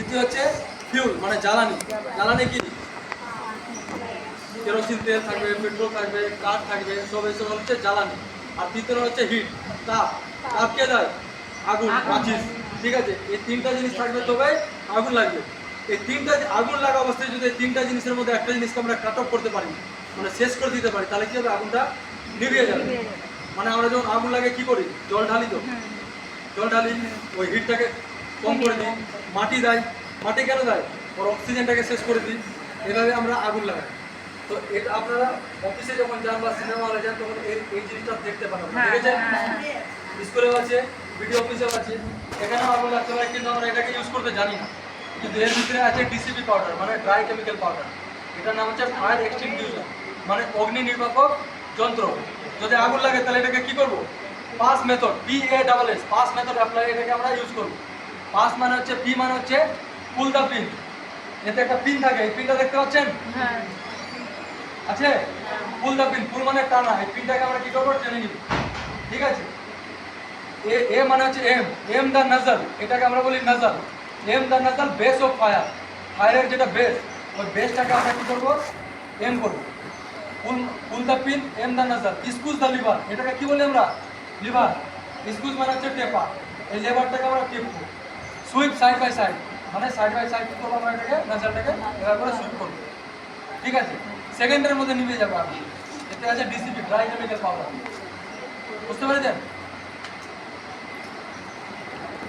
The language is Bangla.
দ্বিতীয় হচ্ছে ফিউল মানে জ্বালানি। জ্বালানি কি? কেরোসিন তেল থাকবে পেট্রোল থাকবে কাঠ থাকবে সব এসব হচ্ছে জ্বালানি। আর তৃতীয় হচ্ছে হিট তাপ। তাপ কে দেয়? আগুন মাচিস ঠিক আছে? এই তিনটা জিনিস থাকবে তবে আগুন লাগবে। এই তিনটা আগুন লাগা অবস্থায় যদি এই তিনটা জিনিসের মধ্যে একটা জিনিসকে আমরা কাট অফ করতে পারি মানে শেষ করে দিতে পারি তাহলে কি হবে? আগুনটা নিভিয়ে যাবে। মানে আমরা যখন আগুন লাগে কি করি? জল ঢালি তো? জল ঢালি ওই হিটটাকে কম করে দিই। মাটি দেয়। মাটি কেন দেয়? ওর অক্সিজেনটাকে শেষ করে দিই। এভাবে আমরা আগুন লাগাই। তো এটা আপনারা অফিসে যখন যান বা সিনেমা হলে যান তখন এই এই জিনিসটা দেখতে পাবেন দেখেছেন? স্কুলেও আছে ভিডিও অফিসেও আছে। এখানেও আগুন লাগতে পারে কিন্তু আমরা এটাকে ইউজ করতে জানি না। কিন্তু এর ভিতরে আছে ডিসিপি পাউডার মানে ড্রাই কেমিক্যাল পাউডার এটার নাম হচ্ছে ফায়ার এক্সটিংগুইশার মানে অগ্নি নির্বাপক যন্ত্র। যদি আগুন লাগে তাহলে এটাকে কি করব? Pass method P A double S pass method apply এটাকে আমরা ইউজ করব। পাস মানে হচ্ছে পি মানে হচ্ছে পুল দ্য পিন এতে একটা পিন থাকে এই পিনটা দেখতে পাচ্ছেন? আছে? পুল দ্য পিন পুল মানে টানা এই পিনটাকে আমরা কি করব? টেনে নিব। ঠিক আছে? এ এ মানে হচ্ছে এম এম দ্য নাজল এটাকে আমরা বলি nozzle aim the nozzle base of fire ফায়ারের যেটা বেস ওই বেসটাকে আমরা কি করব? এম করব। Pull pull the pin aim the nozzle squeeze the lever এটাকে কি বলি আমরা? লিভার স্কুজ মানে হচ্ছে টেপা এই লেভারটাকে আমরা টেপবো। সুইপ সাইড বাই সাইড মানে সাইড বাই সাইড করব আমরা এটাকে নাজলটাকে এবার করে সুইপ করব। ঠিক আছে? সেকেন্ডের মধ্যে নিভে যাবে আপনি এতে আছে ডিসিপি ড্রাই কেমিক্যাল পাউডার বুঝতে পেরেছেন?